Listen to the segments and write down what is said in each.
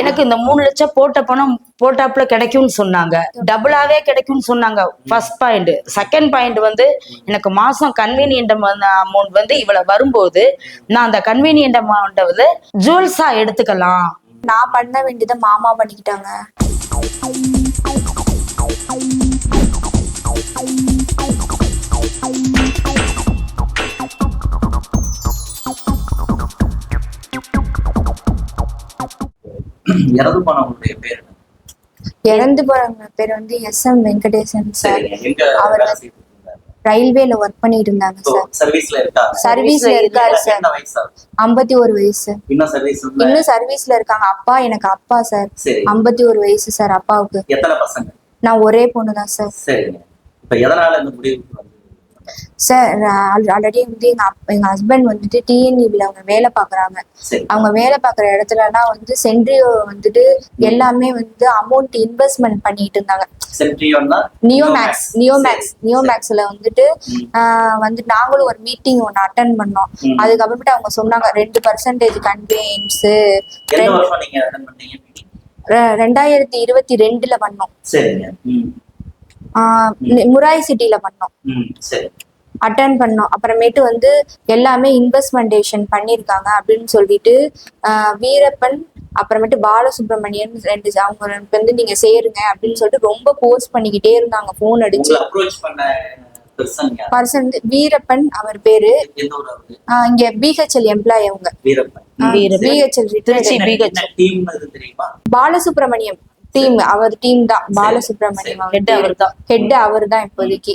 எனக்கு இந்த மூணு லட்சம் போட்ட பணம் போட்டாப்புல கிடைக்கும்னு சொன்னாங்க. டபுளாவே கிடைக்கும்னு சொன்னாங்க. ஃபர்ஸ்ட் பாயிண்ட் செகண்ட் பாயிண்ட் வந்து எனக்கு மாசம் கன்வீனியன்ட் அமௌண்ட் வந்து இவ்வளவு வரும்போது நான் அந்த கன்வீனியன்ட் அமௌண்ட்டை வந்து ஜுவல்ஸா எடுத்துக்கலாம். நான் பண்ண வேண்டியதை மாமா பண்ணிக்கிட்டாங்க. இறந்து போனவங்களுடைய பேர்? இறந்து போறவங்க பேர் வந்து எஸ் எம் வெங்கடேசன் சார் அவர்? ரயில்வேல ஒர்க் பண்ணிட்டு இருந்தாங்க சார். சர்வீஸ்ல இருக்காங்க சர்வீஸ்ல இருக்காரு சார்? ஐம்பத்தி ஒரு வயசு. இன்னும் சர்வீஸ்ல இருக்காங்க. அப்பா எனக்கு அப்பா சார். ஐம்பத்தி ஒரு வயசு சார் அப்பாவுக்கு. நான் ஒரே பொண்ணு தான் சார் இப்ப எதனால இந்த முடிவுக்கு சார் ஆல்ரெடி வந்து எங்க எங்க ஹஸ்பண்ட் வந்துட்டு டிஎன்இபில அவங்க வேலை பாக்குறாங்க. அவங்க வேலை பார்க்குற இடத்துலலாம் வந்து சென்ட்ரியோ வந்துட்டு எல்லாமே வந்து அமௌண்ட் இன்வெஸ்ட்மெண்ட் பண்ணிட்டு இருந்தாங்க. நியோமேக்ஸ் நியோமேக்ஸ் நியோமேக்ஸ்ல வந்துட்டு வந்து நாங்களும் ஒரு மீட்டிங் ஒன்று அட்டன் பண்ணோம். அதுக்கப்புறமேட்டு அவங்க சொன்னாங்க ரெண்டு பர்சன்டேஜ் கன்வீனியன்ஸ்? ரெண்டாயிரத்தி இருபத்தி ரெண்டுல பண்ணோம். முராய் சிட்டில பண்ணோம். ம் சரி. அட்டன் பண்ணோம். அப்புறமேட்டு வந்து எல்லாமே இன்வெஸ்ட்மெண்டேஷன் பண்ணியிருக்காங்க அப்படின்னு சொல்லிட்டு ஆஹ் வீரப்பன் அப்புறமேட்டு பாலசுப்ரமணியன் ரெண்டு அவங்க ரெண்டு வந்து நீங்க சேருங்க அப்படின்னு சொல்லிட்டு ரொம்ப போர்ஸ் பண்ணிக்கிட்டே இருந்தாங்க. ஃபோன் அடிச்சு. உங்களை அப்ரோச் பண்ண பெர்சன் வீரப்பன் அவர் பேரு. இங்க பிஹெச்எல் எம்ப்ளாய் அவங்க. பாலசுப்ரமணியம். டீம் அவர் டீம் தான் பாலசுப்ரமணியம். ஹெட் அவர் தான் இப்போதைக்கு.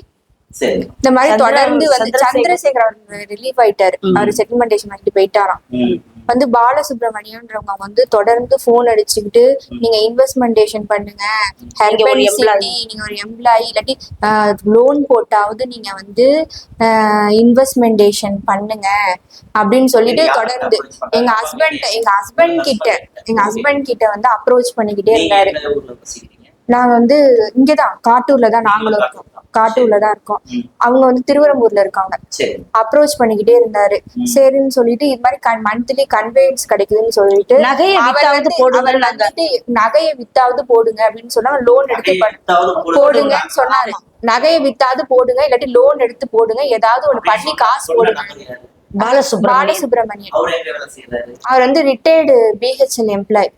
இந்த மாதிரி தொடர்ந்து வந்து சந்திரசேகர். அவர் ரிலீவ் ஆயிட்டாரு. அவர் செட்டில்மெண்டேஷன் வாங்கிட்டு போயிட்டாராம். வந்து பாலசுப்ரமணியன்றவங்க வந்து தொடர்ந்து போன் அடிச்சுக்கிட்டு நீங்க இன்வெஸ்ட்மெண்டேஷன் பண்ணுங்க. நீங்க ஒரு எம்ப்ளாயி இல்லாட்டி லோன் போட்டாவது நீங்க வந்து இன்வெஸ்ட்மெண்டேஷன் பண்ணுங்க. அப்படின்னு சொல்லிட்டு தொடர்ந்து? எங்க ஹஸ்பண்ட் எங்க ஹஸ்பண்ட் கிட்ட எங்க ஹஸ்பண்ட் கிட்ட வந்து அப்ரோச் பண்ணிக்கிட்டே இருந்தாரு. நாங்க வந்து இங்கதான் காட்டூர்ல தான் நாங்களும் இருக்கோம். காட்டூர்ல தான் இருக்கோம். அவங்க வந்து திருவரம்பூர்ல இருக்காங்க. அப்ரோச் பண்ணிக்கிட்டே இருந்தாரு. சரின்னு சொல்லிட்டு இது மாதிரி மந்த்லி கன்வேன்ஸ் கிடைக்குதுன்னு சொல்லிட்டு வந்துட்டு நகையை வித்தாவது போடுங்க அப்படின்னு சொன்னா லோன் எடுத்து போடுங்கன்னு சொன்னாரு. நகையை வித்தாவது போடுங்க இல்லாட்டி லோன் எடுத்து போடுங்க. ஏதாவது ஒண்ணு பண்ணி காசு போடுங்க. பாலசுப்ரமணியன். பாலசுப்ரமணியன். அவர் வந்து ரிட்டையர்டு பிஹெச்எல் எம்ப்ளாய்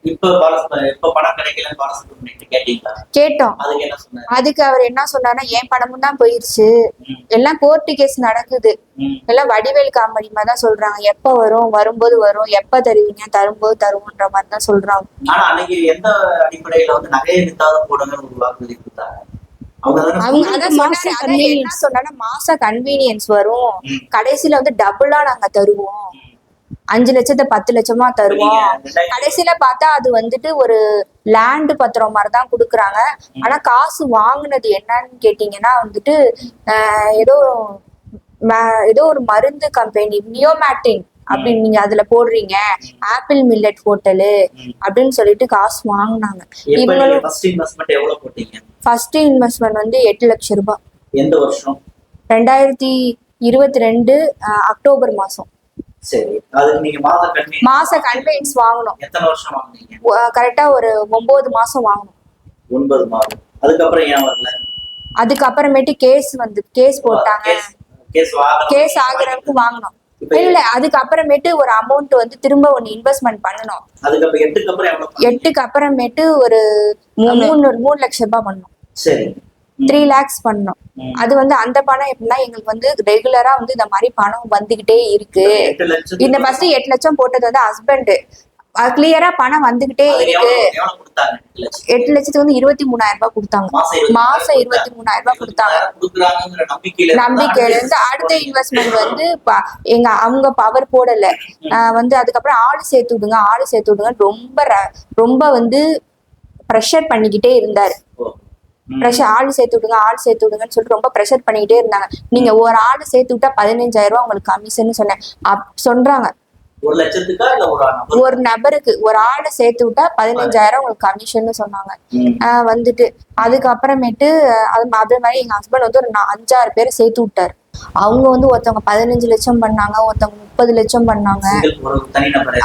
கேட்டோம். அதுக்கு என்ன சொன்னாரு? அதுக்கு அவர் என்ன சொன்னாருன்னா என் பணமும் தான் போயிருச்சு. எல்லாம் கோர்ட்டு கேஸ் நடக்குது. எல்லாம் வடிவேல் காமெடி மாதிரி தான் சொல்றாங்க. எப்ப வரும்? வரும்போது வரும். எப்ப தருவீங்க? தரும்போது தருவோன்ற மாதிரி தான் சொல்றாங்க. அவங்க. அதான் சொன்னாரு, அதான் என்ன. சொன்னா மாச கன்வீனியன்ஸ் வரும். கடைசியில வந்து டபுளா நாங்க தருவோம் அஞ்சு லட்சத்தை பத்து லட்சமா தருவோம் கடைசியில பார்த்தா அது வந்துட்டு ஒரு லேண்ட் பத்திரம் மாதிரி தான் கொடுக்குறாங்க ஆனா காசு வாங்குனது என்னன்னு கேட்டீங்கன்னா வந்துட்டு ஏதோ ஏதோ ஒரு மருந்து கம்பெனி நியோமேட்டின் அப்படின்னு நீங்க அதுல போடுறீங்க. ஆப்பிள் மில்லட் ஹோட்டலு அப்படின்னு சொல்லிட்டு காசு வாங்குனாங்க. இவங்களும் ஃபர்ஸ்ட் இன்வெஸ்ட்மெண்ட் வந்து எட்டு லட்சம் ரூபாய். எந்த வருஷம்? ரெண்டாயிரத்தி இருபத்தி ரெண்டு அக்டோபர் மாசம். மாச கன்வென்ஸ் வாங்கணும். எத்தனை வருஷம் வாங்குனீங்க? கரெக்டா ஒரு ஒன்பது மாசம் வாங்கணும். ஒன்பது மாதம். அதுக்கப்புறம் ஏன் வரல? அதுக்கப்புறமேட்டு கேஸ் வந்து கேஸ் போட்டாங்க. கேஸ் ஆகுறதுக்கு வாங்கணும். இல்ல அதுக்கப்புறமேட்டு ஒரு அமௌண்ட் வந்து திரும்ப ஒன்னு இன்வெஸ்ட்மெண்ட் பண்ணணும். எட்டுக்கு அப்புறமேட்டு ஒரு மூணு. மூணு லட்சம் ரூபாய் பண்ணணும். சரி. ம். த்ரீ லேக்ஸ் பண்ணணும். ம். அது வந்து அந்த பணம் எப்படின்னா எங்களுக்கு வந்து ரெகுலரா வந்து இந்த மாதிரி பணம் வந்துகிட்டே இருக்கு. இந்த ஃபர்ஸ்ட் எட்டு லட்சம் போட்டது வந்து ஹஸ்பண்ட் கிளியரா பணம் வந்துகிட்டே இருக்கு. எட்டு லட்சத்துக்கு வந்து இருபத்தி மூணாயிரம் ரூபாய் கொடுத்தாங்க. மாசம் இருபத்தி மூணாயிரம் ரூபாய் கொடுத்தாங்க. நம்பிக்கையில இருந்து அடுத்த இன்வெஸ்ட்மெண்ட் வந்து எங்க அவங்க பவர் போடல. வந்து அதுக்கப்புறம் ஆளு சேர்த்து விடுங்க ஆளு சேர்த்து விடுங்க ரொம்ப ரொம்ப வந்து ப்ரெஷர் பண்ணிக்கிட்டே இருந்தாரு. ப்ரெஷர் ஆள் சேர்த்து விடுங்க ஆள் சேர்த்து விடுங்கன்னு சொல்லிட்டு ரொம்ப ப்ரெஷர் பண்ணிக்கிட்டே இருந்தாங்க. நீங்க ஒரு ஆள் சேர்த்து விட்டா பதினஞ்சாயிரம் ரூபாய் உங்களுக்கு கமிஷன் சொன்னேன். அப் சொல்றாங்க. ஒரு லட்சத்துக்கா இல்ல ஒரு ஒரு நபருக்கு ஒரு ஆளை சேர்த்து விட்டா பதினஞ்சாயிரம் உங்களுக்கு கமிஷன் சொன்னாங்க. வந்துட்டு. அதுக்கப்புறமேட்டு அது அதே மாதிரி எங்க ஹஸ்பண்ட் வந்து ஒரு அஞ்சாறு பேரை சேர்த்து விட்டாரு. அவங்க வந்து ஒருத்தவங்க பதினஞ்சு லட்சம் பண்ணாங்க ஒருத்தவங்க முப்பது லட்சம் பண்ணாங்க.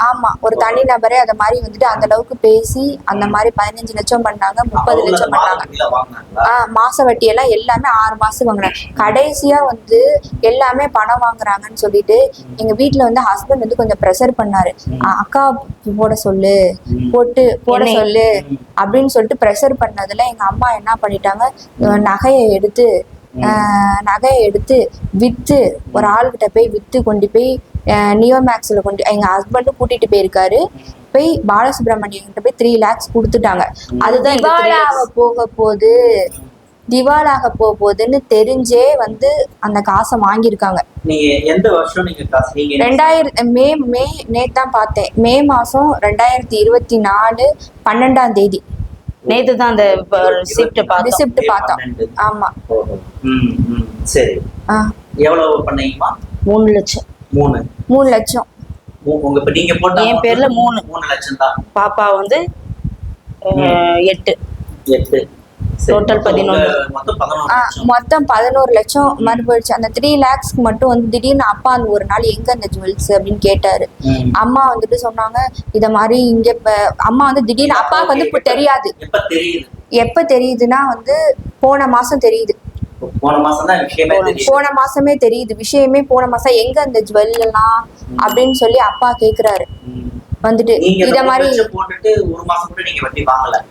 ஆமா ஒரு தனி நபரே அந்த மாதிரி வந்துட்டு அந்த அளவுக்கு பேசி அந்த மாதிரி பதினஞ்சு லட்சம் பண்ணாங்க முப்பது லட்சம் பண்ணாங்க. ஆஹ் மாச வட்டி எல்லாம் எல்லாமே ஆறு மாசம் வாங்குறாங்க. கடைசியா வந்து எல்லாமே பணம் வாங்குறாங்கன்னு சொல்லிட்டு எங்க வீட்ல வந்து ஹஸ்பண்ட் வந்து கொஞ்சம் ப்ரெஷர் பண்ணாரு. அஹ் அக்கா போட சொல்லு போட்டு போட சொல்லு அப்படின்னு சொல்லிட்டு ப்ரெஷர் பண்ணதுல எங்க அம்மா என்ன பண்ணிட்டாங்க நகையை எடுத்து நகையை எடுத்து வித்து ஒரு ஆள்கிட்ட போய் வித்து கொண்டு போய் நியோ மேக்ஸ்ல கொண்டு எங்க ஹஸ்பண்டும் கூட்டிட்டு போயிருக்காரு. போய் பாலசுப்ரமணியம் கிட்ட போய் த்ரீ லேக்ஸ் கொடுத்துட்டாங்க. அதுதான் திவாலாக போக போகுது. திவாலாக போக போகுதுன்னு தெரிஞ்சே வந்து அந்த காசை வாங்கியிருக்காங்க. நீங்க எந்த வருஷம் நீங்க காசு நீங்க ரெண்டாயிரத்தி மே மே நேத்து தான் பார்த்தேன். மே மாசம் ரெண்டாயிரத்தி இருபத்தி நாலு பன்னெண்டாம் தேதி. நேத்து தான் அந்த ரிசிப்ட் பார்த்தோம். ரிசிப்ட் பார்த்தோம். ஆமா. ஓஹோ. ம், ம். சரி. ஆ, எவ்வளவு பண்ணீங்கம்மா? மூணு லட்சம். மூணு. மூணு லட்சம். உங்க இப்ப நீங்க போட்ட என் பேர்ல மூணு. மூணு லட்சம் தான். பாப்பா வந்து எட்டு. எட்டு. மொத்தம் பதினொன்று மொத்தம் பதினோரு லட்சம் மாதிரி போயிடுச்சு. அந்த த்ரீ லேக்ஸ்க்கு மட்டும் வந்து திடீர்னு அப்பா அந்த ஒரு நாள் எங்க அந்த ஜுவல்ஸ் அப்படின்னு கேட்டாரு. அம்மா வந்துட்டு சொன்னாங்க இத மாதிரி இங்க அம்மா வந்து திடீர்னு அப்பாவுக்கு வந்து இப்ப தெரியாது. எப்ப தெரியுது? எப்ப தெரியுதுன்னா வந்து போன மாசம் தெரியுது. போன மாசம் தெரியுது. போன மாசமே தெரியுது. விஷயமே போன மாசம் எங்க அந்த ஜுவல் எல்லாம் அப்படின்னு சொல்லி அப்பா கேக்குறாரு. வந்துட்டு இத மாதிரி ஒரு மாசம்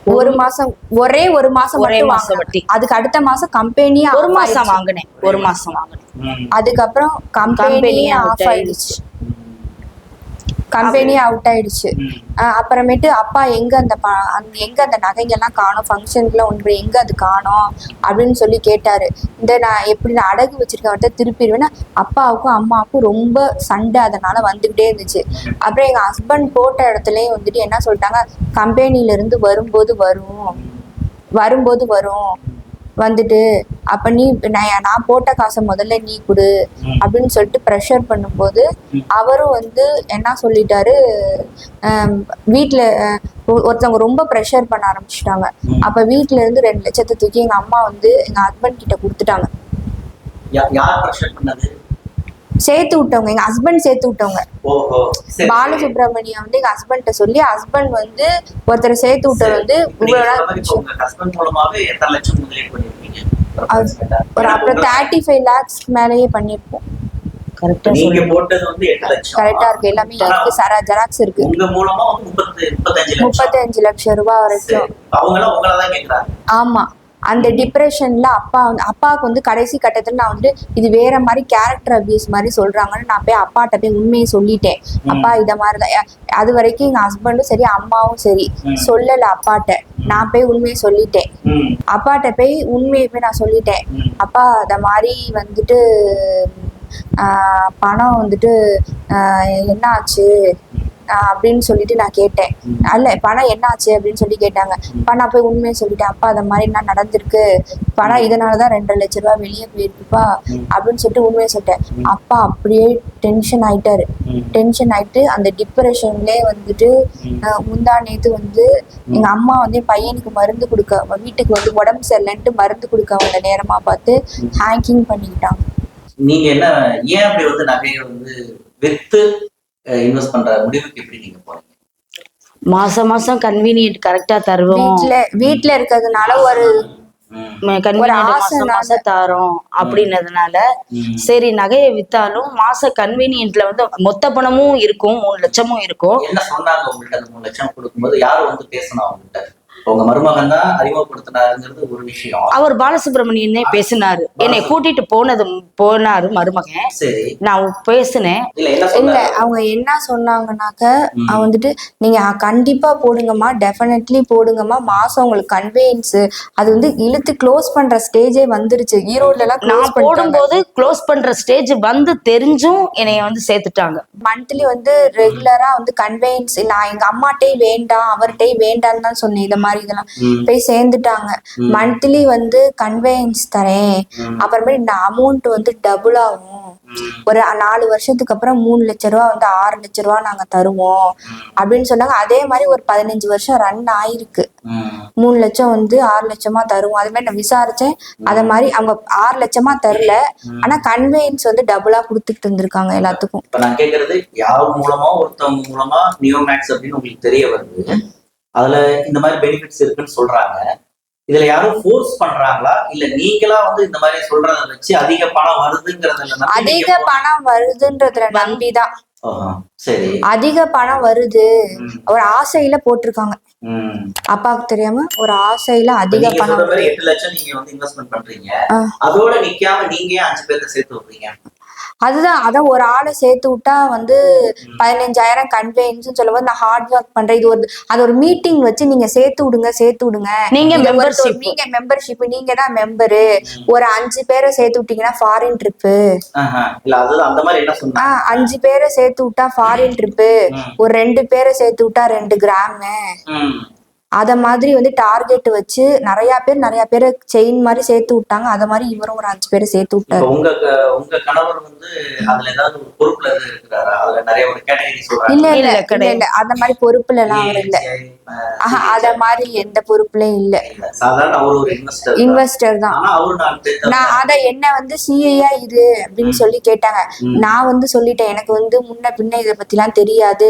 ஒரு மாசம் ஒரே ஒரு மாசம் ஒரே மட்டும் மாசம். வட்டி. அதுக்கு அடுத்த மாசம் கம்பெனியே ஒரு மாசம் வாங்கினேன். ஒரு மாசம் வாங்கினேன். அதுக்கப்புறம் கம்பெனியே ஆஃப் ஆயிடுச்சு. கம்பெனியே அவுட் ஆயிடுச்சு. அப்புறமேட்டு அப்பா எங்க அந்த எங்க அந்த நகைங்கெல்லாம் காணோம்? ஃபங்க்ஷனுக்குள்ள ஒன்று எங்க அது காணோம்? அப்படின்னு சொல்லி கேட்டாரு. இந்த நான் எப்படி நான் அடகு வச்சிருக்கவர்கிட்ட திருப்பிடுவேன்னா அப்பாவுக்கும் அம்மாவுக்கும் ரொம்ப சண்டை அதனால வந்துகிட்டே இருந்துச்சு. அப்புறம் எங்க ஹஸ்பண்ட் போட்ட இடத்துலயும் வந்துட்டு என்ன சொல்லிட்டாங்க கம்பெனில இருந்து வரும்போது வரும். வரும்போது வரும். வந்துட்டு அப்ப நீ நான் நான் போட்ட காசை முதல்ல நீ கொடு. அப்படின்னு சொல்லிட்டு ப்ரெஷர் பண்ணும்போது. அவரும் வந்து என்ன சொல்லிட்டாரு ஒ- ஒருத்தவங்க ரொம்ப ப்ரெஷர் பண்ண ஆரம்பிச்சிட்டாங்க. அப்ப வீட்ல இருந்து ரெண்டு லட்சத்தை தூக்கி எங்க அம்மா வந்து எங்க ஹஸ்பண்ட் கிட்ட கொடுத்துட்டாங்க யா- யார் ப்ரெஷர் பண்ணது சேர்த்து விட்டவங்க எங்க ஹஸ்பண்ட் சேர்த்து விட்டவங்க. ஓஹோ சரி. பாலசுப்ரமணியம் வந்து எங்க ஹஸ்பண்ட்ட சொல்லி ஹஸ்பண்ட் வந்து ஒருத்தரை சேர்த்து விட்டவர் வந்து ஒரு அப்புறம் தேர்ட்டி ஃபைவ் லேக்ஸ் மேலேயே பண்ணிருப்போம். கரெக்டா இருக்கு. எல்லாமே இருக்கு. சரா ஜெராக்ஸ் இருக்கு. முப்பத்தஞ்சு லட்சம். ரூபாய் வரைக்கும். சரி. அவங்க எல்லாம் உங்களை தான் கேக்குறாங்க? ஆமா. அந்த டிப்ரெஷன்ல அப்பா வந்து அப்பாவுக்கு வந்து கடைசி கட்டத்துல நான் வந்து இது வேற மாதிரி கேரக்டர் அபியூஸ் மாதிரி சொல்றாங்கன்னு நான் போய் அப்பாட்ட போய் உண்மையை சொல்லிட்டேன். அப்பா இத மாதிரிதான் அது வரைக்கும் எங்க ஹஸ்பண்டும் சரி அம்மாவும் சரி. சொல்லல அப்பாட்ட. நான் போய் உண்மையை சொல்லிட்டேன். அப்பாட்ட போய் உண்மையை போய் நான் சொல்லிட்டேன். அப்பா அத மாதிரி வந்துட்டு பணம் வந்துட்டு என்ன ஆச்சு அப்படின்னு சொல்லிட்டு நான் கேட்டேன். அல்ல பணம் என்ன ஆச்சு அப்படின்னு சொல்லி கேட்டாங்க. நான் போய் உண்மையை சொல்லிட்டேன். அப்பா அந்த மாதிரி நான் நடந்திருக்கு? பணம் இதனாலதான் ரெண்டரை லட்ச ரூபா வெளியே போயிருக்குப்பா அப்படின்னு சொல்லிட்டு உண்மையை சொல்லிட்டேன். அப்பா அப்படியே டென்ஷன் ஆயிட்டாரு. டென்ஷன் ஆயிட்டு அந்த டிப்ரெஷன்லேயே வந்துட்டு முந்தா நேத்து வந்து எங்க அம்மா வந்து பையனுக்கு மருந்து கொடுக்க வீட்டுக்கு வந்து உடம்பு சரியில்லைன்ட்டு மருந்து கொடுக்க வந்த நேரமா பார்த்து ஹேங்கிங் பண்ணிக்கிட்டாங்க நீங்க என்ன ஏன் அப்படி வந்து நகையை வந்து வித்து இன்வெஸ்ட் பண்ற முடிவுக்கு எப்படி நீங்க போறீங்க? மாசம் மாசம் கன்வீனியன்ட் கரெக்டா தருவோம். வீட்ல வீட்ல இருக்கிறதுனால ஒரு மாசம் மாசம் தரோம் அப்படின்னதுனால. சரி நகையை வித்தாலும் மாச கன்வீனியன்ட்ல வந்து மொத்த பணமும் இருக்கும் மூணு லட்சமும் இருக்கும். என்ன சொன்னாங்க உங்கள்ட்ட அந்த மூணு லட்சம் கொடுக்கும்போது? யார் வந்து பேசணும் அவங்கள்ட்ட உங்க மருமகன் தான் அறிமுகப்படுத்தினாருங்கிறது ஒரு விஷயம். அவர் பாலசுப்ரமணியனே பேசினாரு. என்னை கூட்டிட்டு போனது போனாரு மருமகன். சரி. நான் பேசினேன். இல்ல என்ன இல்ல சொன்னாரு அவங்க என்ன சொன்னாங்கன்னாக்க அவங்க வந்துட்டு நீங்க கண்டிப்பா போடுங்கம்மா டெஃபினெட்லி போடுங்கம்மா. மாசம் உங்களுக்கு கன்வேயன்ஸ் அது வந்து இழுத்து க்ளோஸ் பண்ற ஸ்டேஜே வந்துருச்சு. ஈரோட்ல எல்லாம் நான் போடும்போது க்ளோஸ் பண்ற ஸ்டேஜ் வந்து தெரிஞ்சும் என்னைய வந்து சேர்த்துட்டாங்க. மந்த்லி வந்து ரெகுலரா வந்து கன்வேயன்ஸ் நான் எங்க அம்மாட்டே வேண்டாம் அவர்கிட்டே வேண்டாம்னு தான் சொன்னேன். இந்த மாதிரி மாதிரி இதெல்லாம் போய் சேர்ந்துட்டாங்க. மந்த்லி வந்து கன்வேயன்ஸ் தரேன். அப்புறமேட்டு இந்த அமௌண்ட் வந்து டபுள் ஆகும். ஒரு நாலு வருஷத்துக்கு அப்புறம் மூணு லட்ச ரூபா வந்து ஆறு லட்ச ரூபா நாங்க தருவோம். அப்படின்னு சொன்னாங்க. அதே மாதிரி ஒரு பதினஞ்சு வருஷம் ரன் ஆயிருக்கு. மூணு லட்சம் வந்து ஆறு லட்சமா தருவோம். அதே மாதிரி நான் விசாரிச்சேன். அத மாதிரி அவங்க ஆறு லட்சமா தரல. ஆனா கன்வேயன்ஸ் வந்து டபுளா கொடுத்துட்டு இருந்திருக்காங்க எல்லாத்துக்கும். இப்ப நான் கேக்குறது யார் மூலமா ஒருத்தவங்க மூலமா நியோமேக்ஸ் அப்படின்னு உங்களுக்கு தெரிய வருது. அதுல இந்த மாதிரி பெனிஃபிட்ஸ் இருக்குன்னு சொல்றாங்க. இதுல யாரும் ஃபோர்ஸ் பண்றாங்களா? இல்ல நீங்களா வந்து இந்த மாதிரி சொல்றத வச்சு அதிக பணம் வருதுங்கிறதுல அதிக பணம் வருதுன்றதுல நம்பிதான். சரி. அதிக பணம் வருது. ஒரு ஆசையில போட்டிருக்காங்க. அப்பாவுக்கு தெரியாம ஒரு ஆசையில அதிக பணம் எட்டு லட்சம் நீங்க வந்து இன்வெஸ்ட்மெண்ட் பண்றீங்க. அதோட நிக்காம நீங்க அஞ்சு பேர்த்த சேர்த்து விடுறீங்க அதுதான் அதான் ஒரு ஆளை சேர்த்து விட்டா வந்து பதினஞ்சாயிரம் கன்வேன்ஸ் சொல்லும்போது நான் ஹார்ட் ஒர்க் பண்றேன். இது ஒரு அது ஒரு மீட்டிங் வச்சு நீங்க சேர்த்து விடுங்க சேர்த்து விடுங்க. நீங்க மெம்பர்ஷிப் நீங்க மெம்பர்ஷிப் நீங்க தான் மெம்பரு ஒரு அஞ்சு பேரை சேர்த்து விட்டீங்கன்னா ஃபாரின் ட்ரிப்பு அஞ்சு பேரை சேர்த்து விட்டா ஃபாரின் ட்ரிப்பு ஒரு ரெண்டு பேரை சேர்த்து விட்டா ரெண்டு கிராமு ம். அத மாதிரி வந்து டார்கெட் வச்சு நிறைய பேர் நிறைய பேரை செயின் மாதிரி சேர்த்து விட்டாங்க. அத மாதிரி இவரும் ஒரு அஞ்சு பேரை சேர்த்து விட்டாரு. உங்க உங்க கணவர் வந்து அதுல ஏதாவது ஒரு பொறுப்புல இருக்கிறாரா? அதுல நிறைய ஒரு கேட்டகரி சொல்றாங்க. இல்ல இல்ல இல்ல, அந்த மாதிரி பொறுப்புல எல்லாம் அவர் இல்ல. ஆஹா அத மாதிரி எந்த பொறுப்புலயும் இல்ல. சாதாரண அவர் ஒரு இன்வெஸ்டர் தான். நான் அத என்ன வந்து சிஐயா இது அப்படின்னு சொல்லி கேட்டாங்க. நான் வந்து சொல்லிட்டேன். எனக்கு வந்து முன்ன பின்ன இத பத்திலாம் தெரியாது.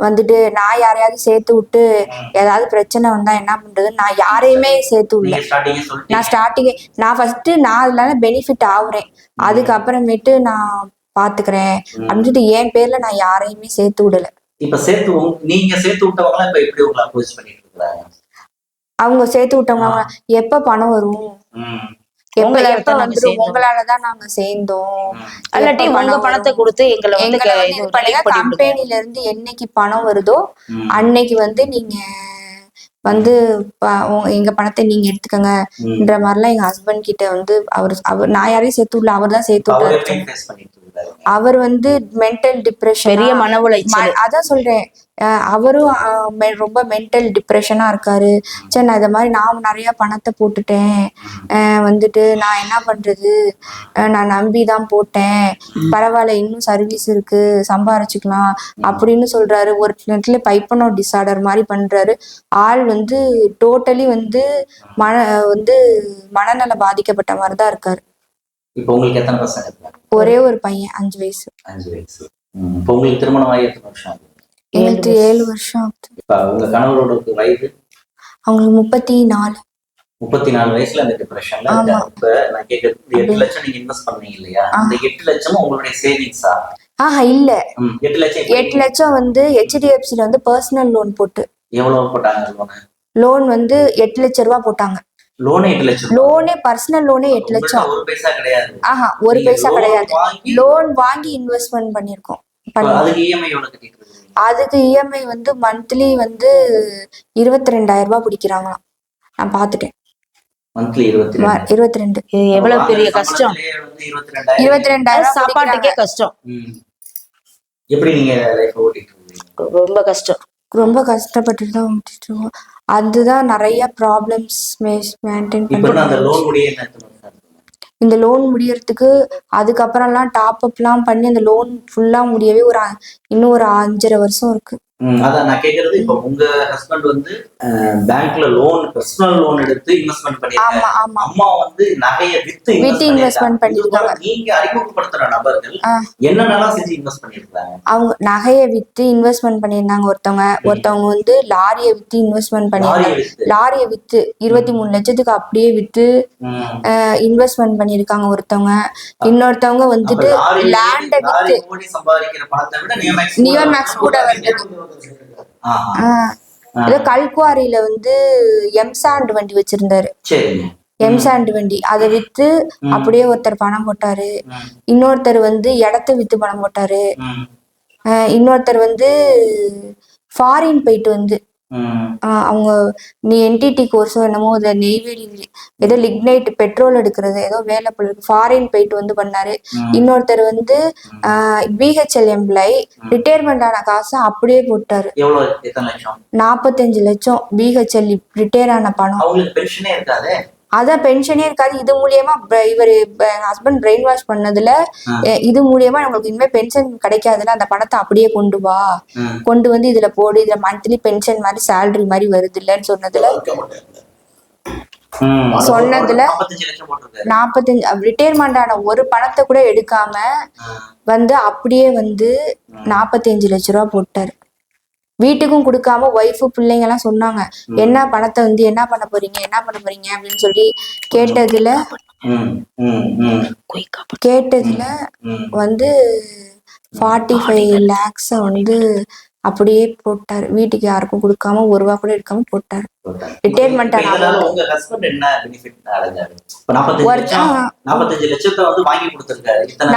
வந்துட்டு நான் யாரையாவது சேர்த்து விட்டு ஏதாவது பிரச்சனை வந்தா என்ன பண்றது? நான் யாரையுமே சேர்த்து விடல நீங்க ஸ்டார்டிங்கே நான் ஸ்டார்டிங் நான் ஃபர்ஸ்ட் நான் அதனால பெனிஃபிட் ஆகுறேன். அதுக்கப்புறமேட்டு நான் பாத்துக்கிறேன். அப்படின்னு சொல்லிட்டு என் பேர்ல நான் யாரையுமே சேர்த்து விடல இப்ப சேர்த்து நீங்க சேர்த்து விட்டவங்க இப்ப எப்படி உங்களை அப்ரோச் பண்ணிட்டு இருக்காங்க? அவங்க சேர்த்து விட்டவங்க எப்ப பணம் வரும்? எப்ப சேர்ந்தோம். உங்களாலதான் நாங்க சேர்ந்தோம். அல்லாட்டி உங்க பணத்தை? கொடுத்து எங்களை வந்து வந்து. கம்பெனில இருந்து என்னைக்கு பணம் வருதோ அன்னைக்கு வந்து நீங்க வந்து எங்க பணத்தை நீங்க எடுத்துக்கங்கன்ற மாதிரிலாம் எங்க ஹஸ்பண்ட் கிட்ட வந்து அவர் அவர் நான் யாரையும் சேர்த்து விடல அவர் தான் சேர்த்து விட்டாரு அவர் வந்து மென்டல் டிப்ரெஷன் பெரிய மன உளைச்சல். அதான் சொல்றேன். அவரும் ரொம்ப மென்டல் டிப்ரெஷனா இருக்காரு. சரி நான் இந்த மாதிரி நான் நிறைய பணத்தை போட்டுட்டேன். வந்துட்டு நான் என்ன பண்றது? நான் நம்பி தான் போட்டேன். பரவாயில்ல இன்னும் சர்வீஸ் இருக்கு. சம்பாரிச்சுக்கலாம். அப்படின்னு சொல்றாரு. ஒரு நேரத்துல பைப்பனோ டிசார்டர் மாதிரி பண்றாரு. ஆள் வந்து டோட்டலி வந்து மன வந்து மனநல பாதிக்கப்பட்ட மாதிரி தான் இருக்காரு. இப்ப உங்களுக்கு எத்தனை பசங்க இருக்காங்க? ஒரே ஒரு பையன் அஞ்சு வயசு. அஞ்சு வயசு. இப்ப உங்களுக்கு திருமணம் ஆகி எத்தனை வருஷம் ஆகுது? எங்களுக்கு ஏழு வருஷம் ஆகுது. இப்ப உங்க கணவரோட வயது? அவங்களுக்கு முப்பத்தி நாலு முப்பத்தி நாலு வயசுல அந்த டிப்ரெஷன்ல. இப்ப நான் கேட்கறது எட்டு லட்சம் நீங்க இன்வெஸ்ட் பண்ணீங்க இல்லையா. அந்த எட்டு லட்சமும் உங்களுடைய சேவிங்ஸா ஆஹா இல்ல. எட்டு லட்சம் எட்டு லட்சம் வந்து ஹெச்டிஎஃப்சில வந்து பர்சனல் லோன் போட்டு. எவ்வளவு போட்டாங்க லோனு லோன் வந்து எட்டு லட்சம் ரூபாய் போட்டாங்க. லோனே எட்டு லட்சம் லோனே பர்சனல் லோனே எட்டு லட்சம். ஒரு பைசா கிடையாது. ஆஹா ஒரு பைசா கிடையாது. லோன் வாங்கி இன்வெஸ்ட்மெண்ட் பண்ணிருக்கோம். அதுக்கு இஎம்ஐ அதுக்கு இஎம்ஐ வந்து மந்த்லி வந்து இருபத்தி ரெண்டாயிரம் ரூபாய் பிடிக்கிறாங்களாம். நான் பார்த்துட்டேன். மந்த்லி இருபத்தி ரெண்டு எவ்வளவு பெரிய கஷ்டம்? இருபத்தி ரெண்டாயிரம் சாப்பாட்டுக்கே. கஷ்டம். ம். எப்படி நீங்க லைஃப் ஓட்டிட்டு இருக்கீங்க? ரொம்ப கஷ்டம். ரொம்ப கஷ்டப்பட்டுட்டு தான் ஓட்டிட்டு இருக்கோம். அதுதான் நிறைய ப்ராப்ளம்ஸ் மெயின்டைன் பண்ணி? இந்த லோன் முடியறதுக்கு அதுக்கப்புறம்லாம் டாப் அப்லாம் பண்ணி அந்த லோன் ஃபுல்லா முடியவே ஒரு இன்னும் ஒரு அஞ்சரை வருஷம் இருக்கு. அதான் நான் கேக்குறது இப்ப உங்க ஹஸ்பண்ட் வந்து பேங்க்ல லோன் பர்சனல் லோன் எடுத்து இன்வெஸ்ட்மெண்ட் பண்ணிருக்காங்க அம்மா வந்து நகைய வித்து investment பண்ணிருக்காங்க. நீங்க அறிமுகப்படுத்துற நபர்கள். என்னென்னலாம் செஞ்சு இன்வெஸ்ட் பண்ணிருக்காங்க அவங்க நகையை வித்து இன்வெஸ்ட்மெண்ட் பண்ணியிருந்தாங்க ஒருத்தவங்க. ஒருத்தவங்க வந்து லாரியை வித்து இன்வெஸ்ட்மெண்ட் வித்து. லாரியை வித்து இருபத்தி மூணு லட்சத்துக்கு அப்படியே வித்து. இன்வெஸ்ட்மெண்ட் பண்ணியிருக்காங்க ஒருத்தவங்க. இன்னொருத்தவங்க வந்துட்டு லேண்டை வித்து. ஓடி சம்பாதிக்கிற பணத்தை விட நியோமேக்ஸ் கூட வந்து. ஏதோ கல்குவாரியில வந்து எம்சாண்ட் வண்டி வச்சிருந்தாரு. எம்சாண்ட் வண்டி. அதை வித்து. அப்படியே ஒருத்தர் பணம் போட்டாரு. இன்னொருத்தர் வந்து இடத்த வித்து பணம் போட்டாரு. இன்னொருத்தர் வந்து ஃபாரின் போயிட்டு வந்து அவங்க நீ என்டிடி கோர்ஸோ என்னமோ இதை நெய்வேலி ஏதோ லிக்னைட் பெட்ரோல் எடுக்கிறது ஏதோ வேலை ஃபாரின் போயிட்டு வந்து பண்ணாரு. இன்னொருத்தர் வந்து பிஹெச்எல் எம்ப்ளாய் ரிட்டையர்மெண்ட் ஆன காசை அப்படியே போட்டாரு. எவ்வளவு எத்தனை லட்சம்? நாற்பத்தஞ்சு லட்சம் பிஹெச்எல் ரிட்டையர் ஆன பணம். அவங்களுக்கு பென்ஷனே இருக்காதே? அதான் பென்ஷனே இருக்காது. இது மூலியமா இவரு ஹஸ்பண்ட் பிரெயின் வாஷ் பண்ணதுல இது மூலியமா நம்மளுக்கு இனிமே பென்ஷன் கிடைக்காதுல அந்த பணத்தை அப்படியே கொண்டு வா. கொண்டு வந்து இதுல போடு. இதுல மந்த்லி பென்ஷன் மாதிரி salary மாதிரி வருது இல்லைன்னு சொன்னதுல. சொன்னதுல நாற்பத்தஞ்சு ரிட்டையர்மெண்ட் ஆன ஒரு பணத்தை கூட எடுக்காம. வந்து அப்படியே வந்து நாற்பத்தஞ்சு லட்ச ரூபா போட்டாரு. வீட்டுக்கும் கொடுக்காம ஒய்ஃபு பிள்ளைங்க எல்லாம் சொன்னாங்க என்ன பணத்தை வந்து என்ன பண்ண போறீங்க? என்ன பண்ண போறீங்க? அப்படின்னு சொல்லி கேட்டதுல. கேட்டதுல. வந்து ஃபார்ட்டி ஃபைவ் லேக்ஸை வந்து அப்படியே போட்டார். வீட்டுக்கு யாருக்கும் கொடுக்காம ஒரு ரூபா கூட எடுக்காம போட்டார். இப்ப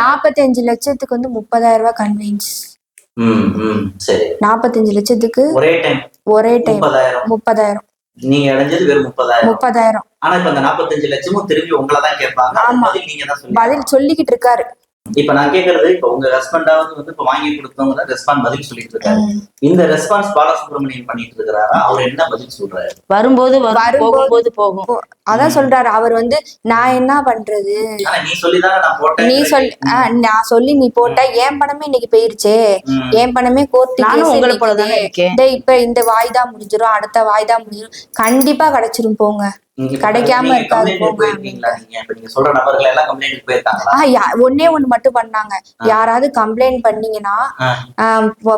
நாற்பத்தஞ்சு லட்சத்துக்கு வந்து முப்பதாயிரம் ரூபாய் கன்வீன்ஸ் நாற்பத்தஞ்சு லட்சத்துக்கு ஒரே டைம் ஒரே டைம் முப்பதாயிரம். முப்பதாயிரம். நீங்க அடைஞ்சது வெறும் முப்பதாயிரம். முப்பதாயிரம். ஆனா இப்ப அந்த நாற்பத்தஞ்சு லட்சமும் திரும்பி உங்களை தான் கேட்பாங்க. ஆமா. பதில் சொல்லிக்கிட்டு இருக்காரு. இப்ப நான் கேக்குறது இப்ப உங்க ஹஸ்பண்டாவது வந்து இப்ப வாங்கி கொடுத்தவங்க ரெஸ்பான்ஸ் பதில் சொல்லிட்டு இருக்காரு. இந்த ரெஸ்பான்ஸ் பாலசுப்ரமணியன் பண்ணிட்டு இருக்கிறாரா? அவர் என்ன பதில் சொல்றாரு? வரும்போது வரும் வரும்போது- போகும்போது போகும். அதான் சொல்றாரு. அவர் வந்து நான் என்ன பண்றது? நீ சொல்லிதானே நான் போட்டேன். நீ சொல் ஆ, நான் சொல்லி நீ போட்ட என் பணமே இன்னைக்கு போயிருச்சே. என் பணமே நானும் உங்களை போல தானே இருக்கேன். டேய் இப்ப இந்த வாய்தா முடிஞ்சிரும் அடுத்த வாய்தா முடிஞ்சிரும். கண்டிப்பா கிடைச்சிரும் போங்க. கிடைக்காம இருக்காது யா- ஒண்ணே மட்டும் பண்ணாங்க. யாராவது கம்ப்ளைண்ட் பண்ணீங்கன்னா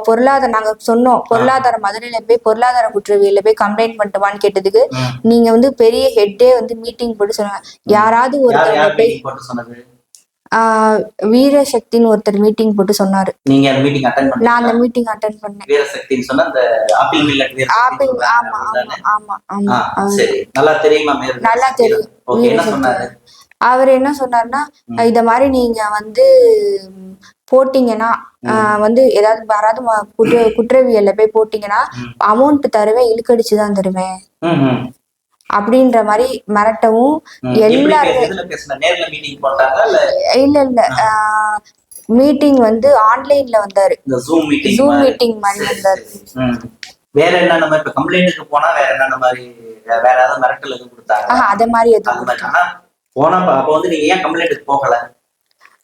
பொருளாதார நாங்க சொன்னோம் பொருளாதார மதுரையில போய் பொருளாதார குற்றவியல்ல போய் கம்ப்ளைண்ட் பண்ணிட்டுவான்னு கேட்டதுக்கு. நீங்க வந்து பெரிய ஹெட்டே வந்து மீட்டிங் போட்டு சொன்னாங்க. யாராவது யார் ஒருத்தவங்க போய் மீட்டிங் போட்டு சொன்னது ஆஹ் வீரசக்தின்னு ஒருத்தர் மீட்டிங் போட்டு சொன்னாரு. நீங்க அந்த மீட்டிங் அட்டன் நான் அந்த மீட்டிங் அட்டன் பண்ணேன். வீரசக்தின்னு சொன்னா அந்த ஆப்பிள் மில்லட் ஆப்பிள் ஆமா ஆமா ஆமா சரி. நல்லா தெரியுமா நல்லா தெரியும். ஓகே என்ன. சொன்னாரு? அவர் என்ன சொன்னாருன்னா இத மாதிரி நீங்க வந்து போட்டீங்கன்னா வந்து ஏதாவது ம- குற்ற குற்றவியல்ல போய் போட்டீங்கன்னா. அமௌண்ட் தருவேன் இழுக்கடிச்சு தான் தருவேன். அப்படின்ற மாதிரி மிரட்டவும் எல்லாருமே இல்ல? இல்ல மீட்டிங் வந்து ஆன்லைன்ல வந்தாரு. ஜூம் மீட்டிங் மாதிரி. வந்தாரு. வேற என்னென்ன மாதிரி இப்ப கம்ப்ளைண்ட்டுக்கு போனா வேற என்னென்ன மாதிரி வேற ஏதாவது மிரட்டல் எதுவும் கொடுத்தாங்க அத மாதிரி எதுவும் போனா அப்ப- வந்து நீங்க ஏன் கம்ப்ளைண்ட்டுக்கு போகல?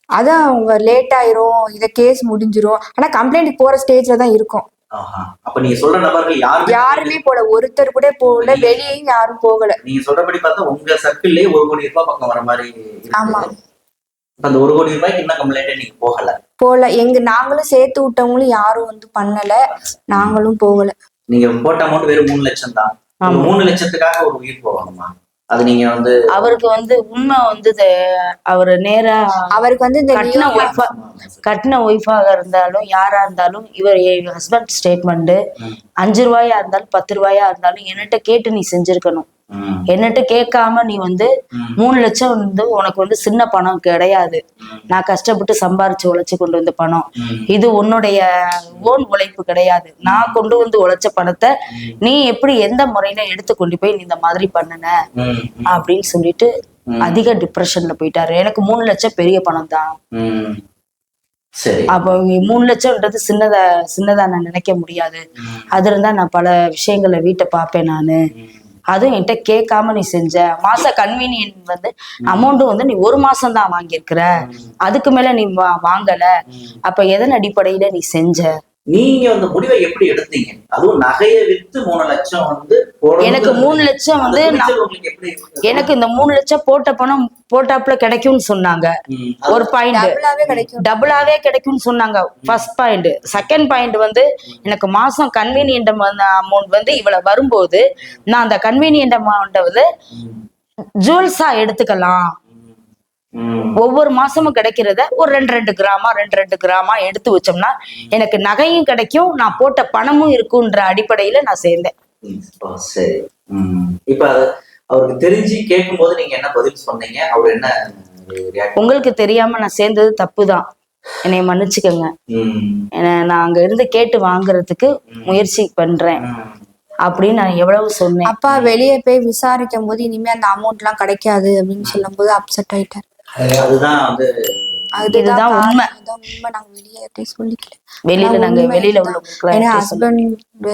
அதான் அவங்க லேட் ஆயிரும் இத கேஸ் முடிஞ்சிரும். ஆனா கம்ப்ளைண்ட் போற ஸ்டேஜ்ல தான் இருக்கும். அப்ப நீங்க சொல்ற நபர்கள் யாருமே யாருமே போல ஒருத்தர் கூட போகல. வெளியேயும் யாரும் போகல. நீங்க சொல்றபடி பார்த்தா உங்க சர்க்கிள்லயே ஒரு கோடி ரூபாய் பக்கம் வர மாதிரி இருக்கு. ஆமா. அந்த ஒரு கோடி ரூபாய்க்கு என்ன கம்ப்ளைண்ட் நீங்க போகல? போல எங்க நாங்களும் சேர்த்து விட்டவங்களும் யாரும் வந்து பண்ணல. நாங்களும் போகல. நீங்க போட்ட அமௌண்ட் வெறும் மூணு லட்சம் தான். மூணு லட்சத்துக்காக ஒரு உயிர் போகணுமா? அது நீங்க வந்து அவருக்கு வந்து உண்மை வந்து அவரு நேரா அவருக்கு வந்து இந்த கட்டின ஒய்ஃபா கட்டின ஒய்ஃபாக இருந்தாலும் யாரா இருந்தாலும் இவர் என் ஹஸ்பண்ட் ஸ்டேட்மெண்ட். அஞ்சு ரூபாயா இருந்தாலும் பத்து ரூபாயா இருந்தாலும் என்கிட்ட கேட்டு நீ செஞ்சிருக்கணும் என்னட்டு கேட்காம நீ வந்து மூணு லட்சம் வந்து உனக்கு வந்து சின்ன பணம் கிடையாது. நான் கஷ்டப்பட்டு சம்பாரிச்சு உழைச்சு கொண்டு வந்த பணம். இது உன்னுடைய ஓன் உழைப்பு கிடையாது. நான் கொண்டு வந்து உழைச்ச பணத்தை நீ எப்படி எந்த முறையில எடுத்து கொண்டு போய் நீ இந்த மாதிரி பண்ணுன? அப்படின்னு சொல்லிட்டு. அதிக டிப்ரெஷன்ல போயிட்டாரு. எனக்கு மூணு லட்சம் பெரிய பணம் தான். அப்போ மூணு லட்சம்ன்றது சின்னதா சின்னதா நான் நினைக்க முடியாது. அது இருந்தா நான் பல விஷயங்களை வீட்டை பார்ப்பேன் நானு. அதுவும் என்கிட்ட கேட்காம நீ செஞ்ச. மாச கன்வீனியன்ட் வந்து அமௌண்ட் வந்து நீ ஒரு மாசம் தான் வாங்கியிருக்கிற. அதுக்கு மேல நீ வாங்கல. அப்ப எதன் அடிப்படையில நீ செஞ்ச? நீங்க அந்த முடிவை எப்படி எடுத்தீங்க? அதுவும் நகையை வித்து மூணு லட்சம் வந்து எனக்கு மூணு லட்சம் வந்து? எனக்கு இந்த மூணு லட்சம் போட்ட பணம் போட்டாப்புல கிடைக்கும்னு சொன்னாங்க. ம், ஒரு பாயிண்ட் டபுளாவே கிடைக்கும். டபுளாவே கிடைக்கும்னு சொன்னாங்க. ஃபர்ஸ்ட் பாயிண்ட் செகண்ட் பாயிண்ட் வந்து எனக்கு மாசம் கன்வீனியன்ட் அமௌண்ட் வந்து இவ்வளவு வரும்போது நான் அந்த கன்வீனியன்ட் அமௌண்ட்டை வந்து ஜுவல்ஸா எடுத்துக்கலாம். ஒவ்வொரு மாசமும் கிடைக்கிறத ஒரு ரெண்டு ரெண்டு கிராமா ரெண்டு ரெண்டு கிராமா எடுத்து வச்சோம்னா எனக்கு நகையும் கிடைக்கும் நான் போட்ட பணமும் இருக்குன்ற அடிப்படையில நான் சேர்ந்தேன். சரி. இப்ப அது அவருக்கு தெரிஞ்சு கேட்கும்போது நீங்க என்ன பதில் சொன்னீங்க? அவர் என்ன உங்களுக்கு தெரியாம நான் சேர்ந்தது தப்பு தான் என்னை மன்னிச்சுக்கோங்க. நான் அங்க இருந்து கேட்டு வாங்குறதுக்கு முயற்சி பண்றேன். அப்படின்னு நான் எவ்வளவு சொன்னேன். அப்பா வெளியே போய் விசாரிக்கும் போது இனிமே அந்த அமௌண்ட் எல்லாம் கிடைக்காது அப்படின்னு சொல்லும் போது அப்செட் ஆயிட்டாரு. அதுதான் வந்து இதுதான் உண்மை. அதுதான் உண்மை நாங்க வெளியே யார்கிட்டயும் சொல்லிக்கல வெளியில ஆனா நாங்க வெளியில. உள்ளவங்களுக்குலாம் ஏன்னா. ஹஸ்பண்ட்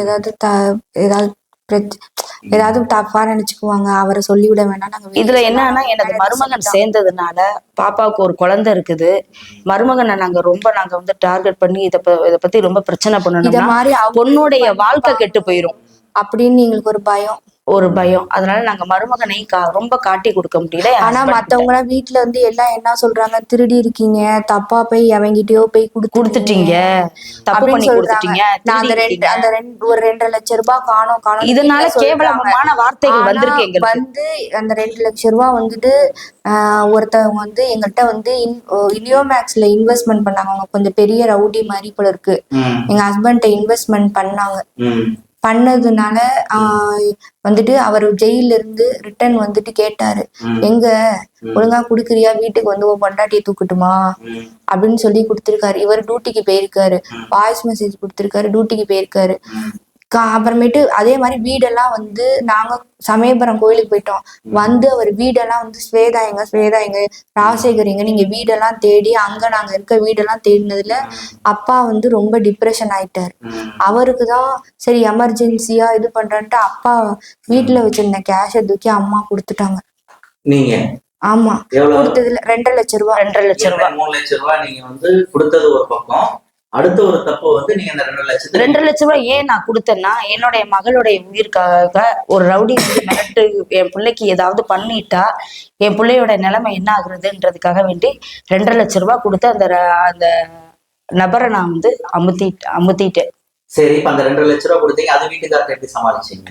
ஏதாவது ஏதாவது ஏதாவது தப்பா நினைச்சுக்குவாங்க அவரை சொல்லிவிட வேணாம் நாங்க இதுல என்னன்னா எனக்கு வேற மருமகன். சேர்ந்ததுனால பாப்பாவுக்கு ஒரு குழந்தை இருக்குது மருமகனை நாங்க ரொம்ப நாங்க வந்து டார்கெட் பண்ணி இத இத பத்தி ரொம்ப பிரச்சனை அவங்க பொண்ணுடைய வாழ்க்கை கெட்டு போயிரும் அப்படின்னு எங்களுக்கு ஒரு பயம். ஒரு பயம். அதனால நாங்க மருமகனை கா- ரொம்ப காட்டி கொடுக்க முடியல. ஆனா. மத்தவங்க எல்லாம் வீட்டுல வந்து எல்லாம் என்ன சொல்றாங்க? திருடி இருக்கீங்க. தப்பா போய் எவங்கிட்டயோ போய் கொடுத்து கொடுத்துட்டீங்க. தப்பு பண்ணி. கொடுத்துட்டீங்க. நான் அந்த ரெண்டு. அந்த ரெண்டு ஒரு ரெண்டரை லட்சம் ரூபாய் காணோம் காணோம் இதனால கேவலமான வார்த்தைகள் வந்திருக்கு வந்து அந்த ரெண்டு லட்சம் ரூபாய் வந்துட்டு ஆஹ், ஒருத்தவங்க வந்து எங்கள்கிட்ட வந்து இனியோமேக்ஸ்ல இன்வெஸ்ட்மெண்ட் பண்ணாங்க. அவங்க கொஞ்சம் பெரிய ரவுடி மாதிரி போல இருக்கு. எங்க ஹஸ்பண்ட இன்வெஸ்ட்மெண்ட் பண்ணாங்க. பண்ணதுனால வந்துட்டு அவர் ஜெயில இருந்து ரிட்டர்ன் வந்துட்டு கேட்டாரு. எங்க. ஒழுங்கா குடுக்குறியா? வீட்டுக்கு வந்து உன் பொண்டாட்டியை தூக்கட்டுமா? அப்படின்னு சொல்லி கொடுத்திருக்காரு. இவர் டியூட்டிக்கு போயிருக்காரு. வாய்ஸ் மெசேஜ் கொடுத்திருக்காரு. டியூட்டிக்கு போயிருக்காரு. அப்புறமேட்டு அதே மாதிரி வீடெல்லாம் வந்து நாங்க சமயபுரம் கோயிலுக்கு போயிட்டோம். வந்து அவர் வீடெல்லாம் வந்து ஸ்வேதா எங்க ஸ்வேதா எங்க ராஜசேகர் எங்க நீங்க வீடெல்லாம் தேடி அங்க நாங்க இருக்க வீடெல்லாம் தேடினதுல அப்பா வந்து ரொம்ப டிப்ரெஷன் ஆயிட்டாரு. ம். அவருக்கு தான் சரி எமர்ஜென்சியா இது பண்றேன்ட்டு அப்பா வீட்டுல வச்சிருந்த கேஷை தூக்கி அம்மா கொடுத்துட்டாங்க. நீங்க? ஆமா. கொடுத்ததுல ரெண்டரை லட்சம் ரூபாய் ரெண்டரை லட்சம் ரூபாய் மூணு லட்சம் ரூபாய் நீங்க வந்து கொடுத்தது ஒரு பக்கம். அடுத்த ஒரு தப்பு வந்து நீங்க அந்த ரெண்டு லட்சத்துக்கு ரெண்டு லட்சம் ரூபாய் ஏன் நான் கொடுத்தேன்னா என்னுடைய மகளுடைய உயிர்க்காக ஒரு ரவுடி வந்து மிரட்டு என் பிள்ளைக்கு ஏதாவது பண்ணிட்டா என் பிள்ளையோட நிலைமை என்ன ஆகுறதுன்றதுக்காக வேண்டி ரெண்டரை லட்சம் ரூபாய் கொடுத்து அந்த அந்த நபரை நான் வந்து அமுத்திட்டு அமுத்திட்டேன். சரி இப்ப அந்த ரெண்டு லட்சம் ரூபாய் கொடுத்தீங்க அது வீட்டுக்காரத்தை எப்படி சமாளிச்சீங்க?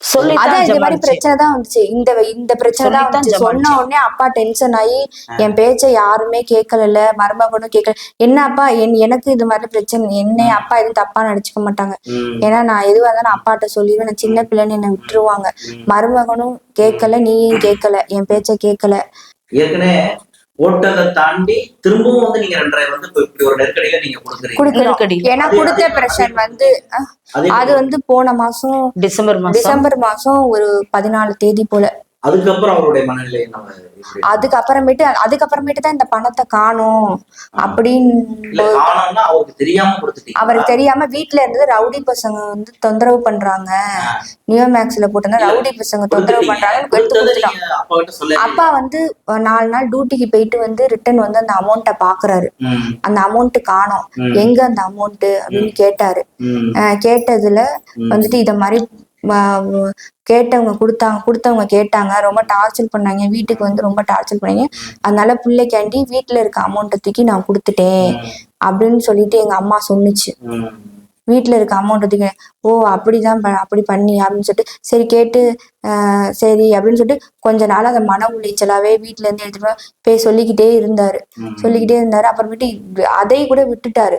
சொல்லி அதான் இந்த மாதிரி பிரச்சனை தான் வந்துச்சு. இந்த இந்த பிரச்சனை தான் வந்துச்சு. சொன்ன. உடனே அப்பா டென்ஷன் ஆகி என் பேச்சை யாருமே கேட்கல மருமகனும் கேட்கல. என்ன அப்பா என் எனக்கு இது மாதிரி பிரச்சனை என்ன அப்பா எதுவும் தப்பா நினைச்சுக்க மாட்டாங்க. ஏன்னா நான் எதுவா இருந்தாலும் அப்பாட்ட சொல்லிடுவேன். நான் சின்ன பிள்ளைன்னு என்னை விட்டுருவாங்க. மருமகனும் கேட்கல நீயும் கேட்கல என் பேச்சை கேட்கல. ஏற்கனவே போட்டதை தாண்டி திரும்பவும் வந்து நீங்க ரெண்டரை வந்து இப்ப இப்படி ஒரு நெருக்கடியில நீங்க கொடுக்குறீங்க. ஏன்னா கொடுத்த பிரஷர் வந்து அது வந்து போன மாசம் டிசம்பர் மாசம். டிசம்பர் மாசம் ஒரு பதினாலு தேதி போல. அதுக்கப்புறம் அவருடைய மனநிலை என்ன? அதுக்கப்புறமேட்டு அதுக்கப்புறமேட்டு தான் இந்த பணத்தை காணும் அப்படின்னு அவருக்கு தெரியாம கொடுத்துட்டீங்க அவருக்கு தெரியாம வீட்ல இருந்தது ரவுடி பசங்க வந்து தொந்தரவு பண்றாங்க. நியோ மேக்ஸ்ல போட்டிருந்தா ரவுடி பசங்க தொந்தரவு பண்றாங்க அப்பா வந்து நாலு நாள் டியூட்டிக்கு போயிட்டு வந்து ரிட்டர்ன் வந்து அந்த அமௌண்ட்டை பாக்குறாரு. அந்த அமௌண்ட் காணோம். எங்க அந்த அமௌண்ட் அப்படின்னு கேட்டாரு. கேட்டதுல. வந்துட்டு இத மாதிரி கேட்டவங்க கொடுத்தாங்க கொடுத்தவங்க கேட்டாங்க. ரொம்ப டார்ச்சர் பண்ணாங்க. வீட்டுக்கு வந்து ரொம்ப டார்ச்சர் பண்ணாங்க. அதனால பிள்ளைக்காண்டி வீட்டில் இருக்க அமௌண்ட்டை தூக்கி நான் கொடுத்துட்டேன் அப்படின்னு சொல்லிட்டு எங்க அம்மா சொன்னுச்சு. வீட்டில் இருக்க அமௌண்ட் தூக்கி ஓ அப்படிதான் அப்படி பண்ணி அப்படின்னு சொல்லிட்டு சரி கேட்டு ஆஹ் சரி அப்படின்னு சொல்லிட்டு கொஞ்ச நாள் அந்த மன உளைச்சலாவே வீட்டுல இருந்து எடுத்துட்டு போய் சொல்லிக்கிட்டே இருந்தாரு. சொல்லிக்கிட்டே இருந்தாரு. அப்புறமேட்டு அதை கூட விட்டுட்டாரு.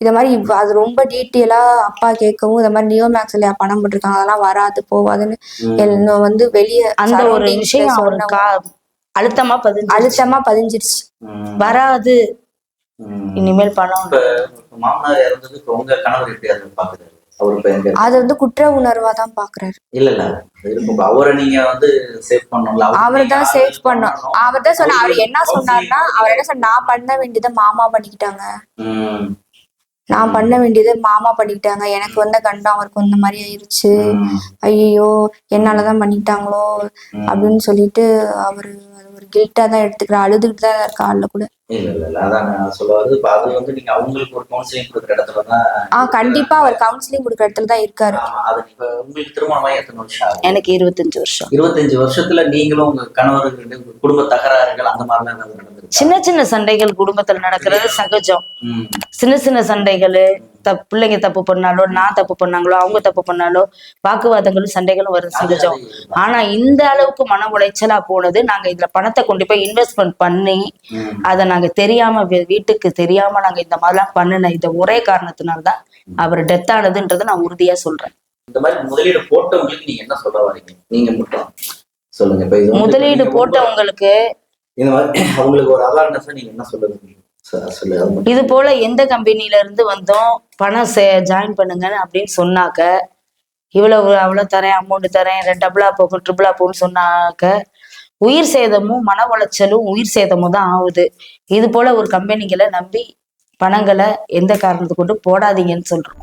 இத மாதிரி அது ரொம்ப டீட்டெயிலா அப்பா கேட்கவும் இந்த மாதிரி நியோ மேக்ஸ்ல பணம் போட்டிருக்காங்க அதெல்லாம் வராது போவாதுன்னு. என்ன வந்து வெளிய அந்த ஒரு விஷயம் அவர் சொன்னவங்க கா அழுத்தமா பதிஞ்சு அழுத்தமா பதிஞ்சிருச்சு. வராது. இனிமேல் பணம். இப்ப இப்ப மாமனார் இறந்தது இப்ப உங்க கணவர் எப்படி அதை பாக்குறாரு? வந்து குற்ற உணர்வா தான் பாக்குறாரு. இல்ல இல்ல. அவரை நீங்க வந்து சேவ் பண்ணணும்ல அவர் தான் சேவ் பண்ணோம் அவர் தான் சொன்ன அவர் என்ன சொன்னார்னா அவர் என்ன சொன்ன நான் பண்ண வேண்டியதை மாமா பண்ணிக்கிட்டாங்க. நான் பண்ண வேண்டியதை மாமா பண்ணிக்கிட்டாங்க. எனக்கு வந்த கண்டம் அவருக்கு வந்த மாதிரி ஆயிருச்சு. ஐயோ என்னாலதான் பண்ணிட்டாங்களோ. அப்படின்னு சொல்லிட்டு அவரு ஒரு கில்ட்டா தான் எடுத்துக்கிறார். அழுதுகிட்டு தான் இருக்கா ஆள்ல கூட. இல்ல இல்ல இல்ல. அதான் நான் சொல்ல வருது இப்ப அது வந்து நீங்க அவங்களுக்கு ஒரு கவுன்சிலிங் கொடுக்குற இடத்துல தான் ஆஹ் கண்டிப்பா அவர் கவுன்சிலிங் கொடுக்குற இடத்துல தான் இருக்காரு. ஆமா, அது இப்ப உங்களுக்கு திருமணமாயி எத்தனை வருஷம் ஆகுது? எனக்கு இருபத்தஞ்சு வருஷம். இருபத்தஞ்சு வருஷத்துல நீங்களும் உங்க கணவருக்கு குடும்ப தகராறுகள் அந்த மாதிரிலாம்? சின்ன சின்ன சண்டைகள் குடும்பத்துல நடக்கிறது சகஜம். சின்ன சின்ன சண்டைகள் தப் பிள்ளைங்க தப்பு பண்ணாலோ நான் தப்பு பண்ணாங்களோ அவங்க தப்பு பண்ணாலோ வாக்குவாதங்களும் சண்டைகளும் வர அது- சகஜம். ஆனா இந்த அளவுக்கு மன உளைச்சலா போனது நாங்க இதுல பணத்தை கொண்டு போய் இன்வெஸ்ட்மெண்ட் பண்ணி அதை நாங்க தெரியாம வீட்டுக்கு தெரியாம நாங்க இந்த மாதிரிலாம் பண்ணின இந்த ஒரே காரணத்தினால்தான் அவர் டெத் ஆனதுன்றதை நான் உறுதியா சொல்றேன். இந்த மாதிரி முதலீடு போட்டவங்களுக்கு நீங்க என்ன சொல்ல வரீங்க நீங்க மட்டும் சொல்லுங்க. முதலீடு போட்டவங்களுக்கு இந்த மாதிரி அவங்களுக்கு ஒரு அவேர்னஸ் நீங்க என்ன சொல்லுங்க இது போல எந்த கம்பெனில இருந்து வந்தோம்? பணம் ஜாயின் பண்ணுங்கன்னு அப்படின்னு சொன்னாக்க இவ்வளவு அவ்வளோ தரேன் அமௌண்ட் தரேன் டபுளா போகும் ட்ரிபிளா போகும்னு சொன்னாக்க உயிர் சேதமும் மன உளைச்சலும் உயிர் சேதமும் தான் ஆகுது. இது போல ஒரு கம்பெனிகளை நம்பி பணங்களை எந்த காரணத்தை கொண்டு போடாதீங்கன்னு சொல்றோம்.